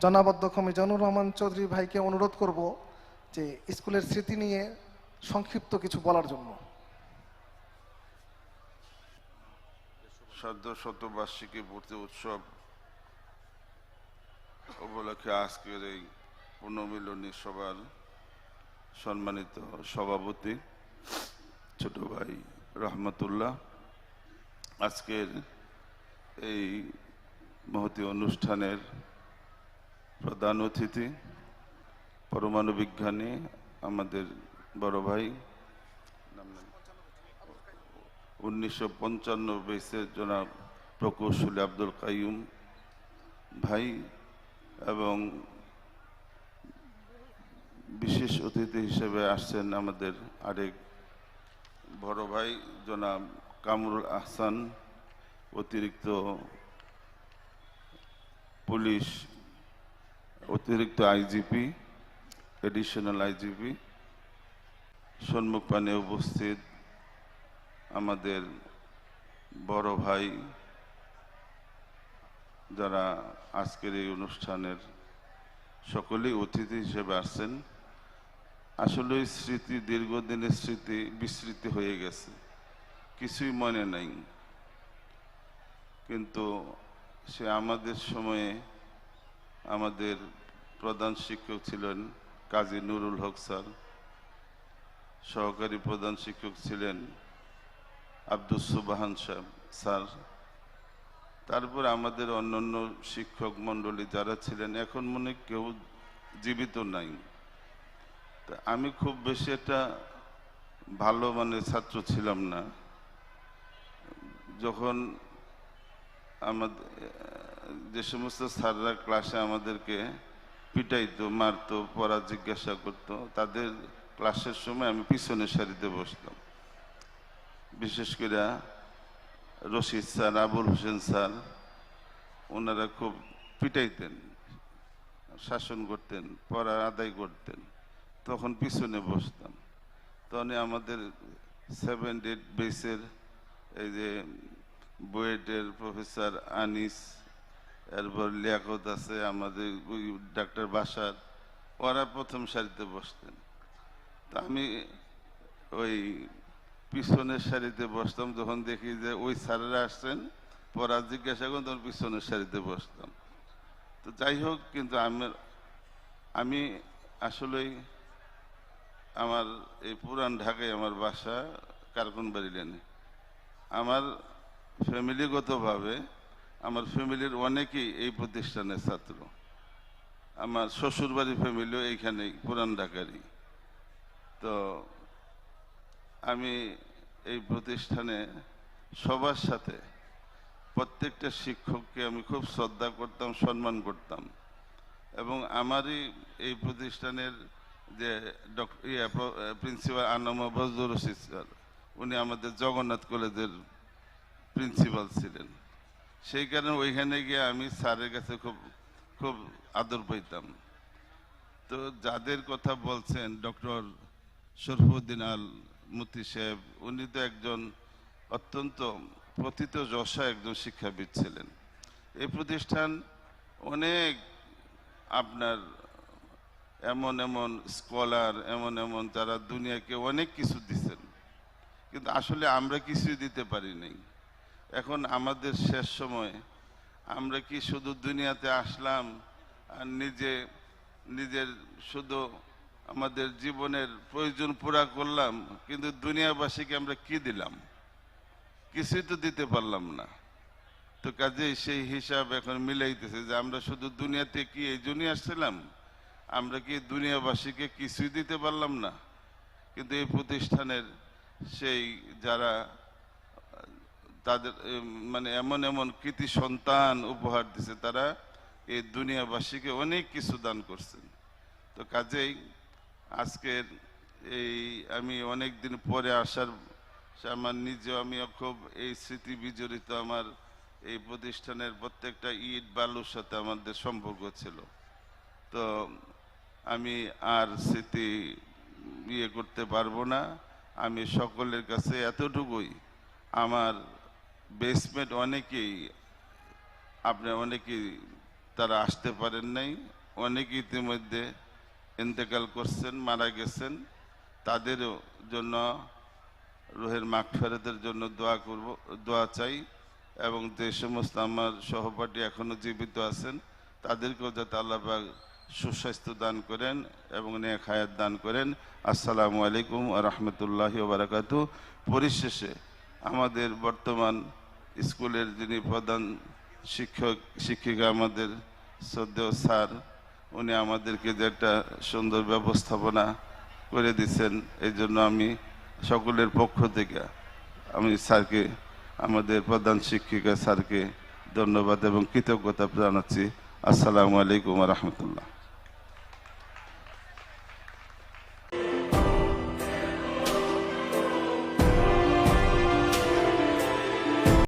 জনাব অধ্যক্ষ মিজানুর রহমান চৌধুরী ভাইকে অনুরোধ করব যে স্কুলের স্মৃতি নিয়ে সংক্ষিপ্ত কিছু বলার জন্য। সার্ধ শতবার্ষিকী ভর্তি উৎসব উপলক্ষে আজকের এই পুনর্মিলনী সভার সম্মানিত সভাপতি ছোট ভাই রহমতুল্লাহ। আজকের এই মহতি অনুষ্ঠানের প্রধান অতিথি, পরমাণু বিজ্ঞানী, আমাদের বড় ভাই। উনিশশো পঞ্চান্ন বেসের জনাব প্রকৌশলী আব্দুল কাইয়ুম ভাই এবং বিশেষ অতিথি হিসেবে আসছেন আমাদের আরেক বড় ভাই জনাব কামরুল আহসান, অতিরিক্ত পুলিশ অতিরিক্ত আইজিপি এডিশনাল আইজিপি, সম্মুখপানে উপস্থিত আমাদের বড় ভাই যারা আজকের এই অনুষ্ঠানের সকলেই অতিথি হিসেবে আসছেন, আসলে স্মৃতি, দীর্ঘদিনের স্মৃতি বিস্মৃতি হয়ে গেছে। কিছুই মনে নাই। কিন্তু সে আমাদের সময়ে আমাদের প্রধান শিক্ষক ছিলেন কাজী নুরুল হক স্যার। সহকারী প্রধান শিক্ষক ছিলেন আব্দুল সুবাহান সাহেব স্যার। তারপর আমাদের অন্যান্য শিক্ষক মণ্ডলী যারা ছিলেন, এখন মনে কেউ জীবিত নাই। তা আমি খুব বেশি একটা ভালো মানে ছাত্র ছিলাম না। যখন আমাদের যে সমস্ত স্যাররা ক্লাসে আমাদেরকে পিটাইতো, মারতো, পড়া জিজ্ঞাসা করতো, তাদের ক্লাসের সময় আমি পিছনের সারিতে বসতাম। বিশেষ করে রশিদ স্যার, আবুল হোসেন স্যার, ওনারা খুব পিটাইতেন, শাসন করতেন, পড়া আদায় করতেন। তখন পিছনে বসতাম। তখন আমাদের সেভেন, এইট, বেসের এই যে বুয়েটের প্রফেসর আনিস এরপর লিয়াকত আছে আমাদের ডাক্তার বাসার। ওরা প্রথম সারিতে বসতেন। তা আমি ওই পিছনের সারিতে বসতাম, যখন দেখি যে ওই স্যারেরা আসছেন পড়া জিজ্ঞাসা করুন তখন পিছনের সারিতে বসতাম? তো যাই হোক, কিন্তু আমার আমি আসলেই আমার এই পুরান ঢাকায় আমার বাসা কারকুনবাড়ি লেনে। আমার ফ্যামিলিগতভাবে আমার ফ্যামিলির অনেকেই এই প্রতিষ্ঠানের ছাত্র। আমার শ্বশুরবাড়ির ফ্যামিলিও এইখানেই পুরান ঢাকারই। তো আমি এই প্রতিষ্ঠানে সবার সাথে প্রত্যেকটা শিক্ষককে আমি খুব শ্রদ্ধা করতাম, সম্মান করতাম। এবং আমারই এই প্রতিষ্ঠানের যে doctor principal Anama Rashid sir, উনি আমাদের জগন্নাথ কলেজের প্রিন্সিপাল ছিলেন। সেই কারণে ওইখানে গিয়ে আমি স্যারের কাছে খুব খুব আদর পাইতাম। তো যাদের কথা বলছেন ডক্টর শরফুদ্দিন আল মুতি সাহেব, উনি তো একজন অত্যন্ত প্রথিত যশা একজন শিক্ষাবিদ ছিলেন। এই প্রতিষ্ঠান অনেক আপনার এমন এমন স্কলার, এমন এমন যারা দুনিয়াকে অনেক কিছু দিচ্ছেন। কিন্তু আসলে আমরা কিছুই দিতে পারি নাই। এখন আমাদের শেষ সময়। আমরা কি শুধু দুনিয়াতে আসলাম আর নিজে, নিজের শুধু আমাদের জীবনের প্রয়োজন পুরা করলাম, কিন্তু দুনিয়াবাসীকে আমরা কি দিলাম? কিছুই তো দিতে পারলাম না। তো কাজেই সেই হিসাব এখন মিলাইতেছে যে আমরা শুধু দুনিয়াতে কি এই জন্যই আসছিলাম? আমরা কি দুনিয়াবাসীকে কিছুই দিতে পারলাম না? কিন্তু এই প্রতিষ্ঠানের সেই যারা তাদের মানে এমন এমন কৃতি সন্তান উপহার দিছে তারা, এই দুনিয়াবাসীকে অনেক কিছু দান করছেন। তো কাজেই আজকের এই আমি অনেক দিন পরে আসার, আমার নিজেও আমি খুব এই স্মৃতি বিজড়িত আমার এই প্রতিষ্ঠানের প্রত্যেকটা ইট বালুর সাথে আমাদের সম্পর্ক ছিল। তো আমি আর স্মৃতি ইয়ে করতে পারব না। আমি সকলের কাছে এতটুকুই আমার বেসমেন্ট অনেকেই, আপনি অনেকেই তারা আসতে পারেন নাই অনেকে ইতিমধ্যে ইন্তেকাল করছেন, মারা গেছেন। তাদেরও জন্য, রোহের মাগফেরাতের জন্য দোয়া করব, দোয়া চাই। এবং যে সমস্ত আমার সহপাঠী এখনও জীবিত আছেন, তাদেরকেও যাতে আল্লাহ সুস্বাস্থ্য দান করেন এবং নেক হায়াত দান করেন। আসসালামু আলাইকুম রহমতুল্লাহ বারাকাতু পরিশেষে আমাদের বর্তমান স্কুলের যিনি প্রধান শিক্ষক, শিক্ষিকা আমাদের শ্রদ্ধেয় স্যার, উনি আমাদেরকে যে একটা সুন্দর ব্যবস্থাপনা করে দিচ্ছেন এই জন্য আমি সকলের পক্ষ থেকে আমি স্যারকে, আমাদের প্রধান শিক্ষিকা স্যারকে ধন্যবাদ এবং কৃতজ্ঞতা জানাচ্ছি। আসসালামু আলাইকুম রহমতুল্লাহ।